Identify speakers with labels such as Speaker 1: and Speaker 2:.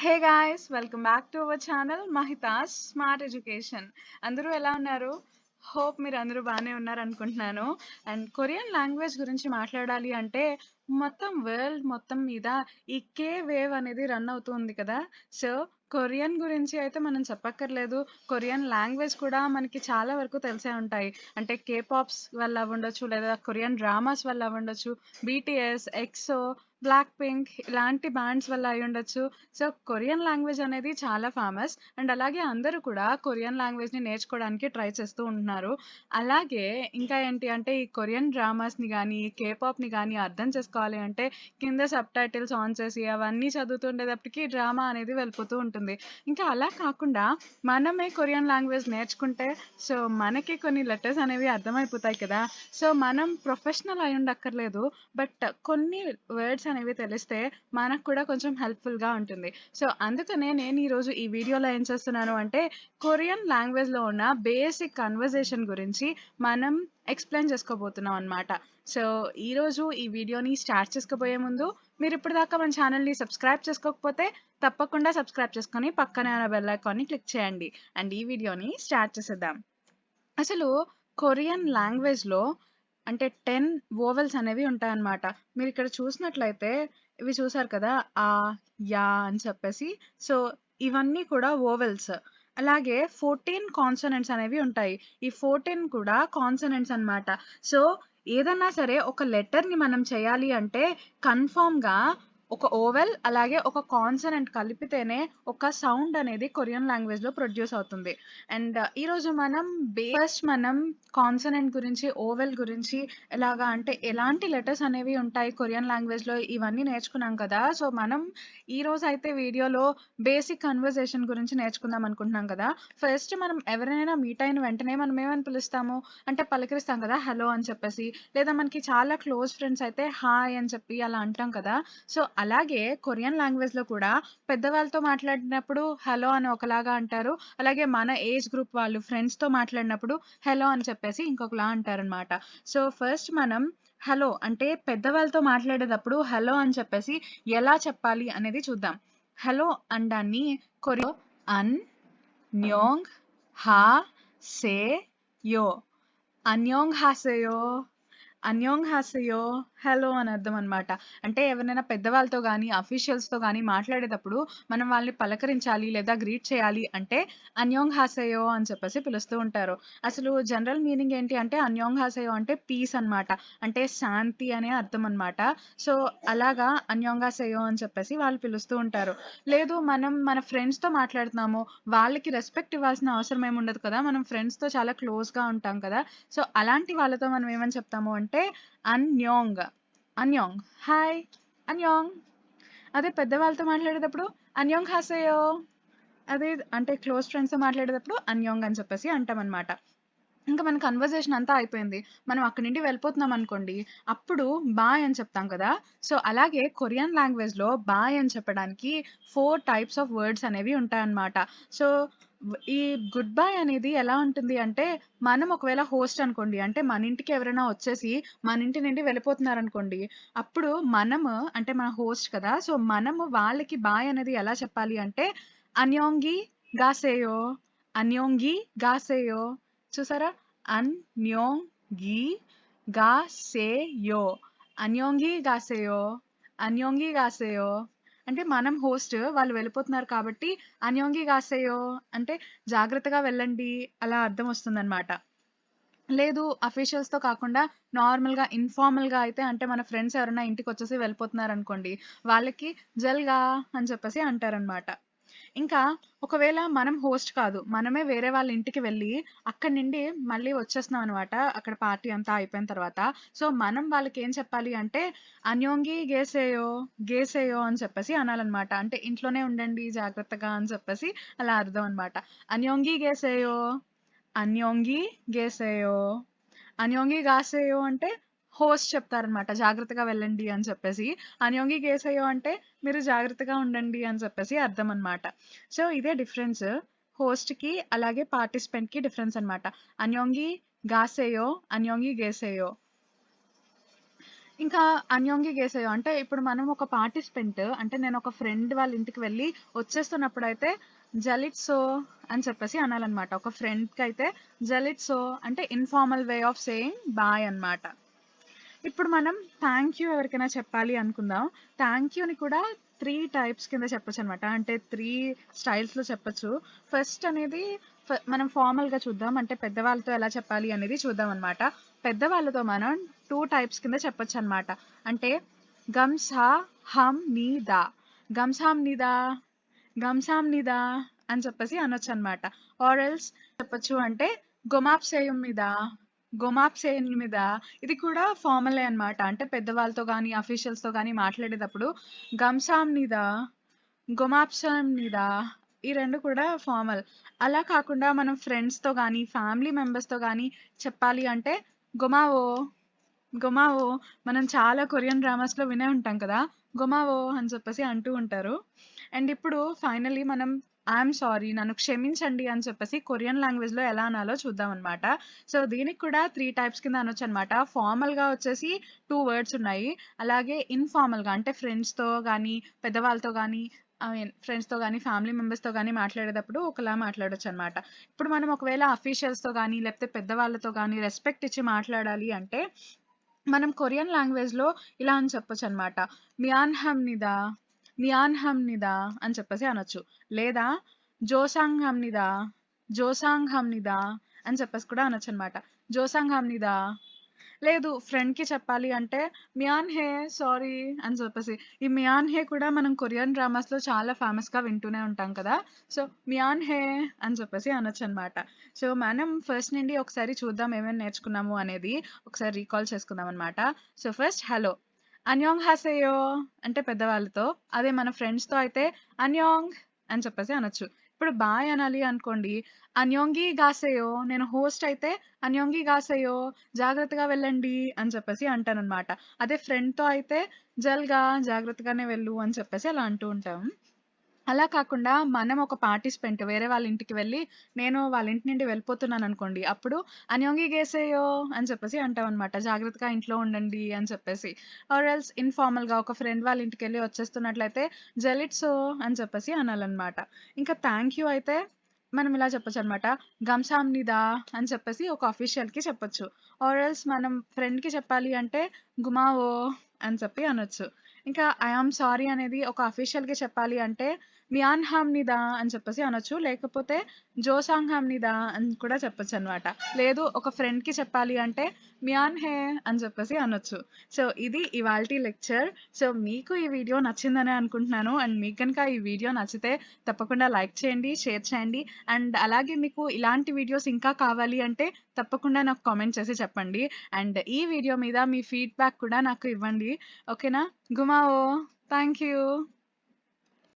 Speaker 1: Hey guys welcome back to our channel Mahitha's smart education అందరూ ఎలా ఉన్నారు? Hope మీరు అందరూ బాగానే ఉన్నారు అనుకుంటున్నాను అండ్ కొరియన్ లాంగ్వేజ్ గురించి మాట్లాడాలి అంటే మొత్తం వరల్డ్ మొత్తం మీద ఈ కే వేవ్ అనేది రన్ అవుతుంది కదా. సో కొరియన్ గురించి అయితే మనం చెప్పక్కర్లేదు. కొరియన్ లాంగ్వేజ్ కూడా మనకి చాలా వరకు తెలిసే ఉంటాయి. అంటే కే పాప్స్ వల్ల అవ్వండొచ్చు లేదా కొరియన్ డ్రామాస్ వల్ల అవ్వండొచ్చు బీటీఎస్ ఎక్సో బ్లాక్ పింక్ ఇలాంటి బ్యాండ్స్ వల్ల అయి ఉండొచ్చు సో కొరియన్ లాంగ్వేజ్ అనేది చాలా ఫేమస్. అండ్ అలాగే అందరూ కూడా కొరియన్ లాంగ్వేజ్ని నేర్చుకోవడానికి ట్రై చేస్తూ ఉంటున్నారు. అలాగే ఇంకా ఏంటి అంటే ఈ కొరియన్ డ్రామాస్ని కానీ కే పాప్ని కానీ అర్థం చేసుకోవాలి అంటే కింద సబ్ టైటిల్స్ ఆన్ చేసి అవన్నీ చదువుతుండేటప్పటికి డ్రామా అనేది వెళ్ళిపోతూ ఉంటుంది. ఇంకా అలా కాకుండా మనమే కొరియన్ లాంగ్వేజ్ నేర్చుకుంటే సో మనకి కొన్ని లెటర్స్ అనేవి అర్థమైపోతాయి కదా. సో మనం ప్రొఫెషనల్ అయి ఉండక్కర్లేదు బట్ కొన్ని వర్డ్స్ అనేవి తెలిస్తే మనకు కూడా కొంచెం హెల్ప్ఫుల్గా ఉంటుంది. సో అందుకనే నేను ఈరోజు ఈ వీడియోలో ఏం చేస్తున్నాను అంటే కొరియన్ లాంగ్వేజ్లో ఉన్న బేసిక్ కన్వర్జేషన్ గురించి మనం ఎక్స్ప్లెయిన్ చేసుకోబోతున్నాం అనమాట సో ఈరోజు ఈ వీడియోని స్టార్ట్ చేసుకోబోయే ముందు మీరు ఇప్పటిదాకా మన ఛానల్ని సబ్స్క్రైబ్ చేసుకోకపోతే తప్పకుండా సబ్స్క్రైబ్ చేసుకొని పక్కనే ఉన్న బెల్ ఐకాన్ని క్లిక్ చేయండి. అండ్ ఈ వీడియోని స్టార్ట్ చేసేద్దాం. అసలు కొరియన్ లాంగ్వేజ్లో అంటే టెన్ ఓవెల్స్ అనేవి ఉంటాయన్నమాట. మీరు ఇక్కడ చూసినట్లయితే ఇవి చూసారు కదా ఆ యా అని చెప్పేసి. సో ఇవన్నీ కూడా ఓవెల్స్ అలాగే ఫోర్టీన్ కాన్సనెంట్స్ అనేవి ఉంటాయి. ఈ ఫోర్టీన్ కూడా కాన్సనెంట్స్ అన్నమాట. సో ఏదన్నా సరే ఒక లెటర్ని మనం చేయాలి అంటే కన్ఫామ్గా ఒక ఓవెల్ అలాగే ఒక కాన్సనెంట్ కలిపితేనే ఒక సౌండ్ అనేది కొరియన్ లాంగ్వేజ్లో ప్రొడ్యూస్ అవుతుంది. అండ్ uh, ఈరోజు మనం బేస్ట్ మనం కాన్సనెంట్ గురించి ఓవెల్ గురించి ఎలాగా అంటే ఎలాంటి లెటర్స్ అనేవి ఉంటాయి కొరియన్ లాంగ్వేజ్లో ఇవన్నీ నేర్చుకున్నాం కదా. సో మనం ఈ రోజు అయితే వీడియోలో బేసిక్ కన్వర్జేషన్ గురించి నేర్చుకుందాం అనుకుంటున్నాం కదా. ఫస్ట్ మనం ఎవరైనా మీట్ అయిన వెంటనే మనం ఏమని పిలుస్తాము? అంటే పలకరిస్తాం కదా హలో అని చెప్పేసి. లేదా మనకి చాలా క్లోజ్ ఫ్రెండ్స్ అయితే హాయ్ అని చెప్పి అలా అంటాం కదా. సో అలాగే కొరియన్ లాంగ్వేజ్లో కూడా పెద్దవాళ్ళతో మాట్లాడినప్పుడు హలో అని ఒకలాగా అంటారు. అలాగే మన ఏజ్ గ్రూప్ వాళ్ళు ఫ్రెండ్స్తో మాట్లాడినప్పుడు హలో అని చెప్పేసి ఇంకొకలా అంటారనమాట సో ఫస్ట్ మనం హలో అంటే పెద్దవాళ్ళతో మాట్లాడేటప్పుడు హలో అని చెప్పేసి ఎలా చెప్పాలి అనేది చూద్దాం. హలో అండాన్ని కొరియో అన్ న్యోంగ్ హా సే యో. అన్యోంగ్ హాసేయో అన్యోంగ్ హాసయో హలో అని అర్థం అనమాట అంటే ఎవరైనా పెద్దవాళ్ళతో కానీ అఫీషియల్స్తో కానీ మాట్లాడేటప్పుడు మనం వాళ్ళని పలకరించాలి లేదా గ్రీట్ చేయాలి అంటే అన్యోంగ్ హాసయో అని చెప్పేసి పిలుస్తూ ఉంటారు. అసలు జనరల్ మీనింగ్ ఏంటి అంటే అన్యోంగ్ హాసయో అంటే పీస్ అన్నమాట. అంటే శాంతి అనే అర్థం అనమాట సో అలాగా అన్యోంగ్ హాసయో అని చెప్పేసి వాళ్ళు పిలుస్తూ ఉంటారు. లేదు మనం మన ఫ్రెండ్స్తో మాట్లాడుతున్నాము వాళ్ళకి రెస్పెక్ట్ ఇవ్వాల్సిన అవసరం ఏమి ఉండదు కదా మనం ఫ్రెండ్స్తో చాలా క్లోజ్గా ఉంటాం కదా. సో అలాంటి వాళ్ళతో మనం ఏమని చెప్తాము అంటే అంటే అన్యోంగ్. అన్యోంగ్. హాయ్ అన్యోంగ్. అదే పెద్దవాళ్ళతో మాట్లాడేటప్పుడు అన్యోంగ్ హాసేయో? అదే అంటే క్లోజ్ ఫ్రెండ్స్తో మాట్లాడేటప్పుడు అన్యోంగ్ అని చెప్పేసి అంటామన్నమాట. ఇంకా మన కన్వర్జేషన్ అంతా అయిపోయింది. మనం అక్కడి నుండి వెళ్ళిపోతున్నాం అనుకోండి. అప్పుడు బాయ్ అని చెప్తాం కదా. సో అలాగే కొరియన్ లాంగ్వేజ్లో బాయ్ అని చెప్పడానికి ఫోర్ టైప్స్ ఆఫ్ వర్డ్స్ అనేవి ఉంటాయన్నమాట. సో ఈ గుడ్ బై అనేది ఎలా ఉంటుంది అంటే మనం ఒకవేళ హోస్ట్ అనుకోండి అంటే మన ఇంటికి ఎవరైనా వచ్చేసి మన ఇంటి నుండి వెళ్ళిపోతున్నారు అనుకోండి అప్పుడు మనము అంటే మన హోస్ట్ కదా సో మనము వాళ్ళకి బాయ్ అనేది ఎలా చెప్పాలి అంటే అన్యోంగి గాసేయో అన్యోంగి గాసేయో చూసారా? అన్యోంగి గాసేయో అన్యోంగి గాసేయో అన్యోంగి గాసేయో అంటే మనం హోస్ట్ వాళ్ళు వెళ్ళిపోతున్నారు కాబట్టి అన్యోంగి కాసేయో అంటే జాగ్రత్తగా వెళ్ళండి అలా అర్థం వస్తుందన్నమాట. లేదు అఫీషియల్స్తో కాకుండా నార్మల్గా ఇన్ఫార్మల్గా అయితే అంటే మన ఫ్రెండ్స్ ఎవరైనా ఇంటికి వచ్చేసి వెళ్ళిపోతున్నారు అనుకోండి వాళ్ళకి జల్గా అని చెప్పేసి అంటారనమాట ఇంకా ఒకవేళ మనం హోస్ట్ కాదు మనమే వేరే వాళ్ళ ఇంటికి వెళ్ళి అక్కడి నుండి మళ్ళీ వచ్చేస్తున్నాం అనమాట అక్కడ పార్టీ అంతా అయిపోయిన తర్వాత. సో మనం వాళ్ళకి ఏం చెప్పాలి అంటే అన్యోంగి గేసేయో గేసేయో అని చెప్పేసి అనాలన్నమాట. అంటే ఇంట్లోనే ఉండండి జాగ్రత్తగా అని చెప్పేసి అలా అర్థం అనమాట అన్యోంగి గేసేయో అన్యోంగి గేసేయో అన్యోంగి గాసేయో అంటే హోస్ట్ చెప్తారనమాట జాగ్రత్తగా వెళ్ళండి అని చెప్పేసి. అన్యోంగి కేసయ్యో అంటే మీరు జాగ్రత్తగా ఉండండి అని చెప్పేసి అర్థం అనమాట సో ఇదే డిఫరెన్స్. హోస్ట్కి అలాగే పార్టిసిపెంట్కి డిఫరెన్స్ అనమాట అన్యోంగి గాసేయో అన్యోంగి గేసేయో ఇంకా అన్యోంగి గేసేయో అంటే ఇప్పుడు మనం ఒక పార్టిసిపెంట్ అంటే నేను ఒక ఫ్రెండ్ వాళ్ళ ఇంటికి వెళ్ళి వచ్చేస్తున్నప్పుడు అయితే జలిట్ జలిట్సో అని చెప్పేసి అనాలన్నమాట. ఒక ఫ్రెండ్కి అయితే జలిట్సో అంటే informal way of saying bye అన్నమాట. ఇప్పుడు మనం థ్యాంక్ యూ ఎవరికైనా చెప్పాలి అనుకుందాం. థ్యాంక్ యూని కూడా త్రీ టైప్స్ కింద చెప్పొచ్చు అనమాట అంటే త్రీ స్టైల్స్లో చెప్పొచ్చు. ఫస్ట్ అనేది మనం ఫార్మల్గా చూద్దాం. అంటే పెద్దవాళ్ళతో ఎలా చెప్పాలి అనేది చూద్దాం అనమాట పెద్దవాళ్ళతో మనం టూ టైప్స్ కింద చెప్పొచ్చు అనమాట అంటే గంసా హమ్ నీదా దా నీదా గంసాం నీదా అని చెప్పేసి అనొచ్చు అనమాట ఆరల్స్ చెప్పొచ్చు అంటే గొమాప్ సేయం మీద గొమాప్ మీద. ఇది కూడా ఫార్మలే అన్నమాట. అంటే పెద్దవాళ్ళతో కానీ అఫీషియల్స్తో కానీ మాట్లాడేటప్పుడు గమ్సామ్ నిదా గొమాప్సామ్ నిదా ఈ రెండు కూడా ఫార్మల్. అలా కాకుండా మనం ఫ్రెండ్స్తో కానీ ఫ్యామిలీ మెంబర్స్తో కానీ చెప్పాలి అంటే గొమావో గొమావో మనం చాలా కొరియన్ డ్రామాస్లో వినే ఉంటాం కదా గొమావో అని చెప్పేసి అంటూ ఉంటారు. అండ్ ఇప్పుడు ఫైనలీ మనం ఐఎమ్ సారీ నన్ను క్షమించండి అని చెప్పేసి కొరియన్ లాంగ్వేజ్లో ఎలా అనాలో చూద్దాం అనమాట సో దీనికి కూడా త్రీ టైప్స్ కింద అనొచ్చు అనమాట ఫార్మల్గా వచ్చేసి టూ వర్డ్స్ ఉన్నాయి. అలాగే ఇన్ఫార్మల్గా అంటే ఫ్రెండ్స్తో కానీ పెద్దవాళ్ళతో కానీ ఐ మీన్ ఫ్రెండ్స్తో కానీ ఫ్యామిలీ మెంబర్స్తో కానీ మాట్లాడేటప్పుడు ఒకలా మాట్లాడొచ్చు అనమాట ఇప్పుడు మనం ఒకవేళ అఫీషియల్స్తో కానీ లేకపోతే పెద్దవాళ్ళతో కానీ రెస్పెక్ట్ ఇచ్చి మాట్లాడాలి అంటే మనం కొరియన్ లాంగ్వేజ్లో ఇలా అని చెప్పొచ్చు అనమాట మియాన్ హమ్నిదా మియాన్ హమ్నిదా అని చెప్పేసి అనొచ్చు. లేదా జోసాంగ్ హమ్నిదా జోసాంగ్ హమ్నిదా అని చెప్పేసి కూడా అనొచ్చు అనమాట జోసాంగ్ హమ్నిదా లేదు ఫ్రెండ్కి చెప్పాలి అంటే మియాన్ హే సారీ అని చెప్పేసి. ఈ మియాన్ హే కూడా మనం కొరియన్ డ్రామాస్లో చాలా ఫేమస్గా వింటూనే ఉంటాం కదా. సో మియాన్ హే అని చెప్పేసి అనొచ్చు అనమాట సో మనం ఫస్ట్ నుండి ఒకసారి చూద్దాం ఏమేమి నేర్చుకున్నాము అనేది ఒకసారి రీకాల్ చేసుకుందాం అనమాట సో ఫస్ట్ హలో అన్యోంగ్ హాసేయో అంటే పెద్దవాళ్ళతో. అదే మన ఫ్రెండ్స్తో అయితే అన్యోంగ్ అని చెప్పేసి అనొచ్చు. ఇప్పుడు బాయ్ అనాలి అనుకోండి అన్యోంగి గాసేయో నేను హోస్ట్ అయితే అన్యోంగి గాసేయో జాగ్రత్తగా వెళ్ళండి అని చెప్పేసి అంటానన్నమాట. అదే ఫ్రెండ్తో అయితే జల్గా జాగ్రత్తగానే వెళ్ళు అని చెప్పేసి అలా అంటూ ఉంటాం. అలా కాకుండా మనం ఒక పార్టిసిపెంట్ వేరే వాళ్ళ ఇంటికి వెళ్ళి నేను వాళ్ళ ఇంటి నుండి వెళ్ళిపోతున్నాను అనుకోండి అప్పుడు అన్యోంగి గేసేయో అని చెప్పేసి అంటాం అనమాట జాగ్రత్తగా ఇంట్లో ఉండండి అని చెప్పేసి. ఆర్ ఎల్స్ ఇన్ఫార్మల్గా ఒక ఫ్రెండ్ వాళ్ళ ఇంటికి వెళ్ళి వచ్చేస్తున్నట్లయితే జలిట్సో అని చెప్పేసి అనాలన్నమాట. ఇంకా థ్యాంక్ యూ అయితే మనం ఇలా చెప్పొచ్చు అనమాట గమ్సామ్నిదా అని చెప్పేసి ఒక అఫీషియల్కి చెప్పొచ్చు. ఆర్ ఎల్స్ మనం ఫ్రెండ్కి చెప్పాలి అంటే గుమావో అని చెప్పి అనొచ్చు. ఇంకా ఐ ఆమ్ సారీ అనేది ఒక అఫీషియల్గా చెప్పాలి అంటే మియాన్ హామ్నిదా అని చెప్పేసి అనొచ్చు. లేకపోతే జోసాంగ్ హామ్నిదా అని కూడా చెప్పొచ్చు అనమాట లేదు ఒక ఫ్రెండ్కి చెప్పాలి అంటే మియాన్ హే అని చెప్పేసి అనొచ్చు. సో ఇది ఇవాల్టి లెక్చర్. సో మీకు ఈ వీడియో నచ్చిందనే అనుకుంటున్నాను. అండ్ మీకు కనుక ఈ వీడియో నచ్చితే తప్పకుండా లైక్ చేయండి షేర్ చేయండి. అండ్ అలాగే మీకు ఇలాంటి వీడియోస్ ఇంకా కావాలి అంటే తప్పకుండా నాకు కామెంట్ చేసి చెప్పండి. అండ్ ఈ వీడియో మీద మీ ఫీడ్బ్యాక్ కూడా నాకు ఇవ్వండి. ఓకేనా? గుమావో. Thank you